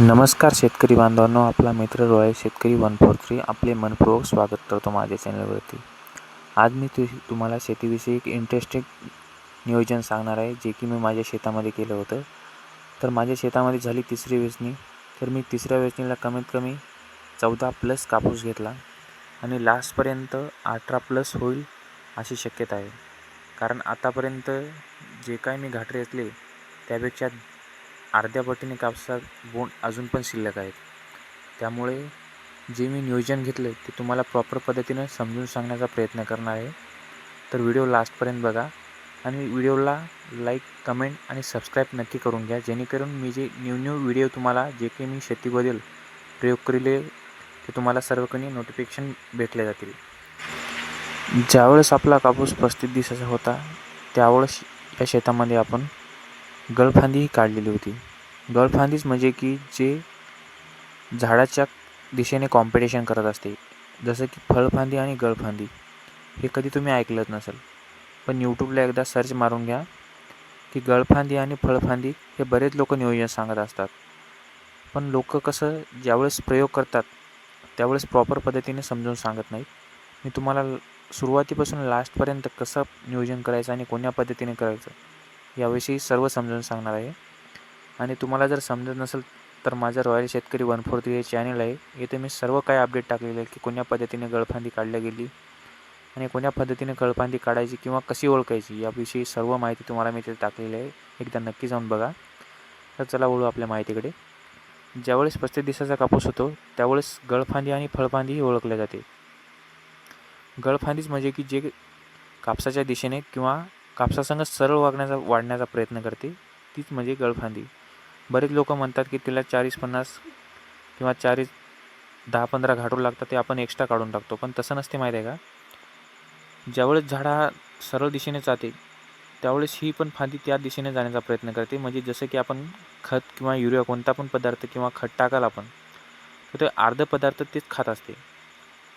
नमस्कार शेतकरी बांधवांनो आपला मित्र रॉयल शेतकरी वन फोर थ्री आपले मनपूर्वक स्वागत करतो माझ्या चॅनलवरती. आज मी तु तुम्हाला शेतीविषयी एक इंटरेस्टिंग नियोजन सांगणार आहे जे की मी माझ्या शेतामध्ये केलं होतं. तर माझ्या शेतामध्ये झाली तिसरी वेचणी. तर मी तिसऱ्या वेचणीला कमीत कमी चौदा प्लस कापूस घेतला आणि लास्टपर्यंत अठरा प्लस होईल अशी शक्यता आहे. कारण आतापर्यंत जे काय मी घाट रेचले त्यापेक्षा अर्ध्या पटीने कापसात बोंड अजून पण शिल्लक आहेत. त्यामुळे जे मी नियोजन घेतलं ते तुम्हाला प्रॉपर पद्धतीनं समजून सांगण्याचा प्रयत्न करणार आहे. तर व्हिडिओ लास्टपर्यंत बघा आणि व्हिडिओला लाईक कमेंट आणि सबस्क्राईब नक्की करून घ्या. जेणेकरून मी जे न्यू न्यू व्हिडिओ तुम्हाला जे काही मी शेतीबद्दल प्रयोग केले ते तुम्हाला सर्व नोटिफिकेशन भेटले जातील. ज्यावेळेस आपला कापूस पस्तीस दिवसाचा होता त्यावेळेस या शेतामध्ये आपण गळफांदीही काढलेली होती. गळफांदीच म्हणजे की जे झाडाच्या दिशेने कॉम्पिटिशन करत असते. जसं की फळफांदी आणि गळफांदी. हे कधी तुम्ही ऐकलंच नसेल. पण यूट्यूबला एकदा सर्च मारून घ्या की गळफांदी आणि फळफांदी हे बरेच लोक नियोजन सांगत असतात. पण लोक कसं ज्यावेळेस प्रयोग करतात त्यावेळेस प्रॉपर पद्धतीने समजून सांगत नाहीत. मी तुम्हाला सुरुवातीपासून लास्टपर्यंत कसं नियोजन करायचं आणि कोण्या पद्धतीने करायचं याविषयी सर्व समजून सांगणार आहे. आणि तुम्हाला जर समजत नसेल तर माझं royal Shetkari one four three हे चॅनल आहे. इथे मी सर्व काही अपडेट टाकलेलं आहे की कोण्या पद्धतीने गळफांदी काढल्या गेली आणि कोण्या पद्धतीने गळफांदी काढायची किंवा कशी ओळखायची याविषयी सर्व माहिती तुम्हाला मी तिथे टाकलेली आहे. एकदा नक्की जाऊन बघा. तर चला वळू आपल्या माहितीकडे. ज्यावेळेस पस्तीस दिवसाचा कापूस होतो त्यावेळेस गळफांदी आणि फळफांदीही ओळखल्या जाते. गळफांदीच म्हणजे की जे कापसाच्या दिशेने किंवा कापसासंग सरळ वागण्याचा वाढण्याचा प्रयत्न करते. तीच म्हणजे गळफांदी. बरेच लोक म्हणतात की तिला चाळीस पन्नास किंवा चाळीस दहा पंधरा घाटू लागतात ते आपण एक्स्ट्रा काढून टाकतो. पण तसं नसते माहीत आहे का? ज्यावेळेस झाड हा सरळ दिशेने जाते त्यावेळेस ही पण फांदी त्या दिशेने जाण्याचा प्रयत्न करते. म्हणजे जसं की आपण खत किंवा युरिया कोणता पण पदार्थ किंवा खत टाकाल आपण तर ते अर्ध पदार्थ तेच खात असते.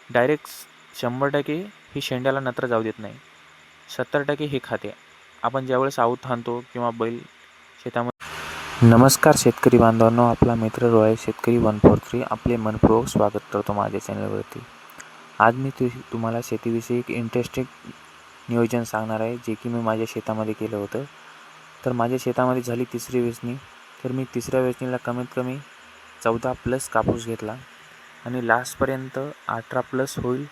डायरेक्ट शंभर टक्के ही शेंड्याला नत्र जाऊ देत नाही. सत्तर टक्के हे खाते. आपण ज्यावेळेस आऊत थांबतो किंवा बैल शेतामध्ये नमस्कार शेतकरी बांधवांनो आपला मित्र रॉयल शेतकरी वन फोर थ्री आपले मनपूर्वक स्वागत करतो माझ्या चॅनलवरती. आज मी तु तुम्हाला शेतीविषयी एक इंटरेस्टिंग नियोजन सांगणार आहे जे की मी माझ्या शेतामध्ये केलं होतं. तर माझ्या शेतामध्ये झाली तिसरी वेचणी. तर मी तिसऱ्या वेचणीला कमीत कमी चौदा प्लस कापूस घेतला आणि लास्टपर्यंत अठरा प्लस होईल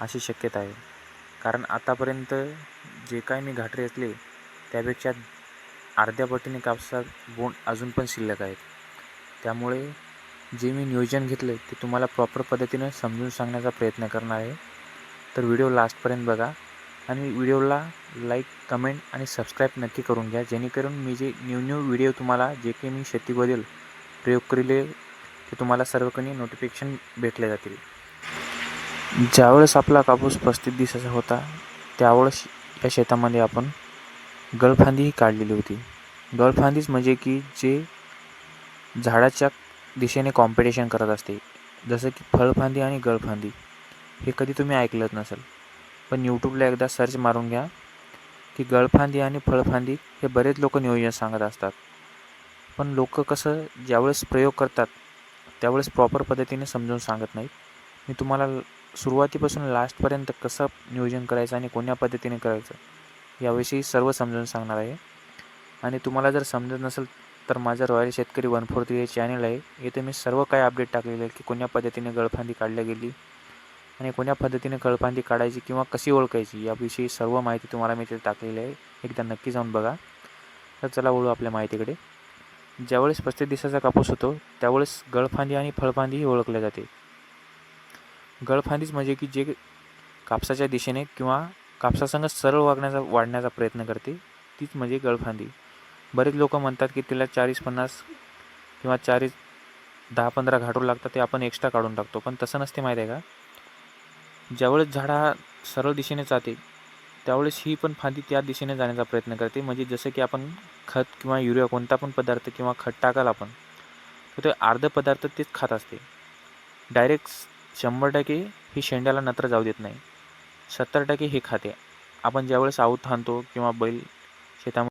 अशी शक्यता आहे. कारण आतापर्यंत जे काय मी घाट रेचले त्यापेक्षा अर्ध्या पटीने कापसात बोंड अजून पण शिल्लक आहेत. त्यामुळे जे मी नियोजन घेतलं ते तुम्हाला प्रॉपर पद्धतीनं समजून सांगण्याचा प्रयत्न करणार आहे. तर व्हिडिओ लास्टपर्यंत बघा आणि व्हिडिओला लाईक कमेंट आणि सबस्क्राईब नक्की करून घ्या. जेणेकरून मी जे न्यू न्यू व्हिडिओ तुम्हाला जे काही मी शेतीबद्दल प्रयोग केले ते तुम्हाला सर्व नोटिफिकेशन भेटले जातील. ज्यावेळेस आपला कापूस पस्तीस दिवसाचा होता त्यावेळेस या शेतामध्ये आपण गळफांदीही काढलेली होती. गळफांदीच म्हणजे की जे झाडाच्या दिशेने कॉम्पिटिशन करत असते. जसं की फळफांदी आणि गळफांदी. हे कधी तुम्ही ऐकलंच नसेल. पण यूट्यूबला एकदा सर्च मारून घ्या की गळफांदी आणि फळफांदी हे बरेच लोक नियोजन सांगत असतात. पण लोक कसं ज्यावेळेस प्रयोग करतात त्यावेळेस प्रॉपर पद्धतीने समजून सांगत नाहीत. मी तुम्हाला सुरुवातीपासून लास्टपर्यंत कसं नियोजन करायचं आणि कोण्या पद्धतीने करायचं याविषयी सर्व समजून सांगणार आहे. आणि तुम्हाला जर समजत नसेल तर माझं royal Shetkari one four three हे चॅनल आहे. येथे मी सर्व काही अपडेट टाकलेले आहे की कोण्या पद्धतीने गळफांदी काढल्या गेली आणि कोण्या पद्धतीने गळफांदी काढायची किंवा कशी ओळखायची याविषयी सर्व माहिती तुम्हाला मी तिथे टाकलेली आहे. एकदा नक्की जाऊन बघा. तर चला वळू आपल्या माहितीकडे. ज्यावेळेस पस्तीस दिवसाचा कापूस होतो त्यावेळेस गळफांदी आणि फळफांदीही ओळखल्या जाते. गळफांदीच म्हणजे की जे कापसाच्या दिशेने किंवा कापसासंग सरळ वागण्याचा वाढण्याचा प्रयत्न करते तीच म्हणजे गळफांदी. बरेच लोक म्हणतात की तिला चाळीस पन्नास किंवा चाळीस दहा पंधरा घाटू लागतात ते आपण एक्स्ट्रा काढून टाकतो. पण तसं नसते माहीत आहे का? ज्यावेळेस झाड हा सरळ दिशेने जाते त्यावेळेस ही पण फांदी त्या दिशेने जाण्याचा प्रयत्न करते. म्हणजे जसं की आपण खत किंवा युरिया कोणता पण पदार्थ किंवा खत टाकाल आपण तर ते अर्ध पदार्थ तेच खात असते. डायरेक्ट शंभर टक्के ही शेंड्याला नत्र जाऊ देत नाही. सत्तर टक्के हे खाते. आपण ज्यावेळेस आऊत थांबतो किंवा बैल शेतामध्ये